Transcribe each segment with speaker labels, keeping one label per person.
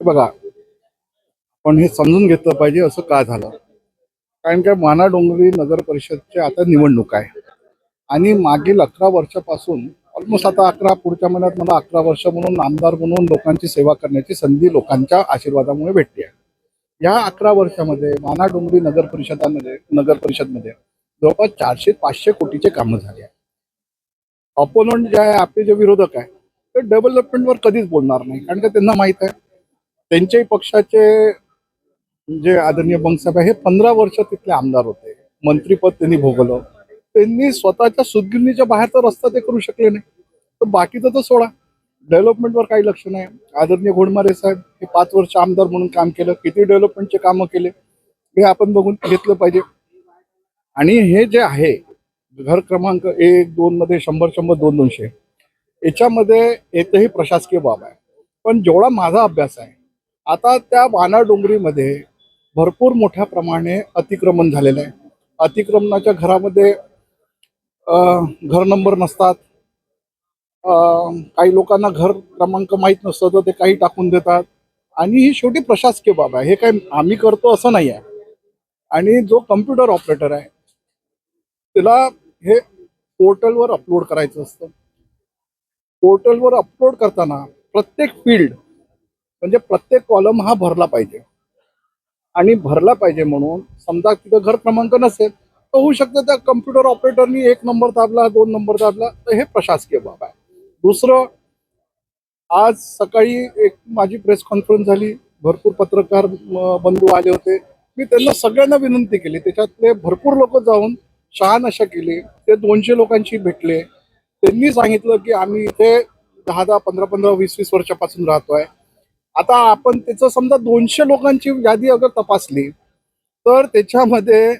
Speaker 1: बघा पण हे समजून घेतलं पाहिजे असं का झालं? कारण का माना डोंगरी नगर परिषदची आता निवडणूक आहे. आणि मागील अकरा वर्षापासून ऑलमोस्ट आता अकरा पुढच्या महिन्यात मला अकरा वर्ष म्हणून आमदार म्हणून लोकांची सेवा करण्याची संधी लोकांच्या आशीर्वादामुळे भेटली आहे. या अकरा वर्षामध्ये माना डोंगरी नगर परिषदामध्ये नगर परिषदमध्ये जवळपास चारशे पाचशे कोटीचे कामं झाले आहे ऑपोनंट जे आहे आपले जे विरोधक आहे ते डेव्हलपमेंटवर कधीच बोलणार नाही. कारण का त्यांना माहीत आहे त्यांच्याही पक्षाचे जे आदरणीय बंगसाहेब आहे हे पंधरा वर्ष तिथले आमदार होते. मंत्रीपद त्यांनी भोगलं. त्यांनी स्वतःच्या सुदगिरणीच्या बाहेरचा रस्ता ते करू शकले नाही. तर बाकीचं तर सोडा. डेव्हलपमेंटवर काही लक्ष नाही. आदरणीय घोडमारे साहेब हे पाच वर्ष आमदार म्हणून काम केलं. किती डेव्हलपमेंटचे कामं केले हे आपण बघून घेतलं पाहिजे. आणि हे जे आहे घर क्रमांक एक दोन मध्ये शंभर शंभर दोन दोनशे याच्यामध्ये एकही प्रशासकीय बाब आहे. पण जेवढा माझा अभ्यास आहे आता त्या वाना डोंगरीमध्ये भरपूर मोठ्या प्रमाणे अतिक्रमण झालेलं आहे. अतिक्रमणाच्या घरामध्ये घर नंबर नसतात. काही लोकांना घर क्रमांक माहीत नसतं तर ते काही टाकून देतात. आणि ही शेवटी प्रशासकीय बाब आहे. हे काय आम्ही करतो असं नाही आहे. आणि जो कम्प्युटर ऑपरेटर आहे त्याला हे पोर्टलवर अपलोड करायचं असतं. पोर्टलवर अपलोड करताना प्रत्येक फील्ड म्हणजे प्रत्येक कॉलम हा भरला पाहिजे. आणि भरला पाहिजे म्हणून समजा तिथं घर क्रमांक नसेल तर होऊ शकतं त्या कम्प्युटर ऑपरेटरनी एक नंबर दाबला दोन नंबर दाबला तर हे प्रशासकीय बाब आहे. दुसरं आज सकाळी एक माझी प्रेस कॉन्फरन्स झाली. भरपूर पत्रकार बंधू आले होते. मी त्यांना सगळ्यांना विनंती केली. त्याच्यातले भरपूर लोक जाऊन शहानशा केली. ते दोनशे लोकांशी भेटले. त्यांनी सांगितलं की आम्ही इथे दहा दहा पंधरा पंधरा वीस वीस वर्षापासून राहतोय. आता आपण त्याचं समजा दोनशे लोकांची यादी अगर तपासली तर त्याच्यामध्ये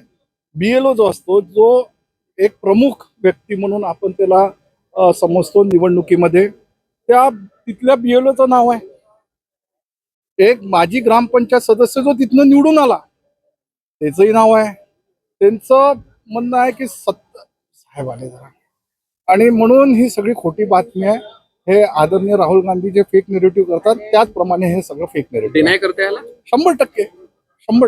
Speaker 1: बीएलओ जो असतो जो एक प्रमुख व्यक्ती म्हणून आपण त्याला समजतो निवडणुकीमध्ये त्या तिथल्या बीएलओचं नाव आहे. एक माजी ग्रामपंचायत सदस्य जो तिथनं निवडून आला त्याचंही नाव आहे. त्यांचं म्हणणं आहे की सत्ता साहेब आले जरा. आणि म्हणून ही सगळी खोटी बातमी आहे. हे आदरणीय राहुल गांधी जे फेक नेरेटिव्ह करतात त्याचप्रमाणे हे सगळं फेक नेरेटिव्ह
Speaker 2: डिनाय करता याला
Speaker 1: शंभर टक्के. शंभर